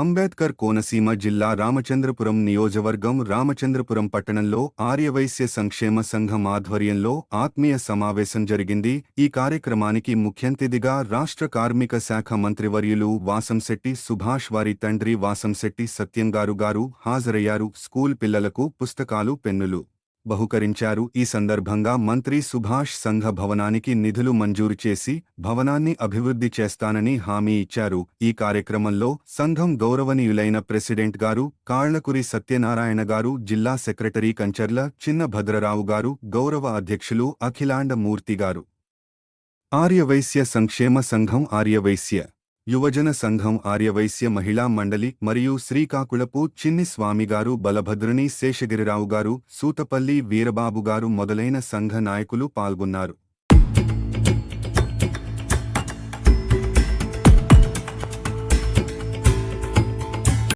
అంబేద్కర్ కోనసీమ జిల్లా రామచంద్రపురం నియోజకవర్గం రామచంద్రపురం పట్టణంలో ఆర్యవైశ్య సంక్షేమ సంఘం ఆధ్వర్యంలో ఆత్మీయ సమావేశం జరిగింది. ఈ కార్యక్రమానికి ముఖ్యంతిథిగా రాష్ట్ర కార్మిక శాఖ మంత్రివర్యులు వాసంశెట్టి సుభాష్ వారి తండ్రి వాసంశెట్టి సత్యంగారు గారు హాజరయ్యారు. స్కూల్ పిల్లలకు పుస్తకాలు పెన్నులు బహుకరించారు. ఈ సందర్భంగా మంత్రి సుభాష్ సంఘ భవనానికి నిధులు మంజూరు చేసి భవనాన్ని అభివృద్ధి చేస్తానని హామీ ఇచ్చారు. ఈ కార్యక్రమంలో సంఘం గౌరవనీయులైన ప్రెసిడెంట్ గారు కాళ్ళకురి సత్యనారాయణ గారు జిల్లా సెక్రటరీ కంచర్ల చిన్న భద్రరావు గారు గౌరవ అధ్యక్షులు అఖిలాండ మూర్తి గారు. ఆర్యవైశ్య సంక్షేమ సంఘం ఆర్యవైశ్య యువజన సంఘం ఆర్యవైశ్య మహిళా మండలి మరియు శ్రీకాకుళపు చిన్నిస్వామిగారు బలభద్రుని శేషగిరిరావు గారు సూతపల్లి వీరబాబు గారు మొదలైన సంఘ నాయకులు పాల్గొన్నారు.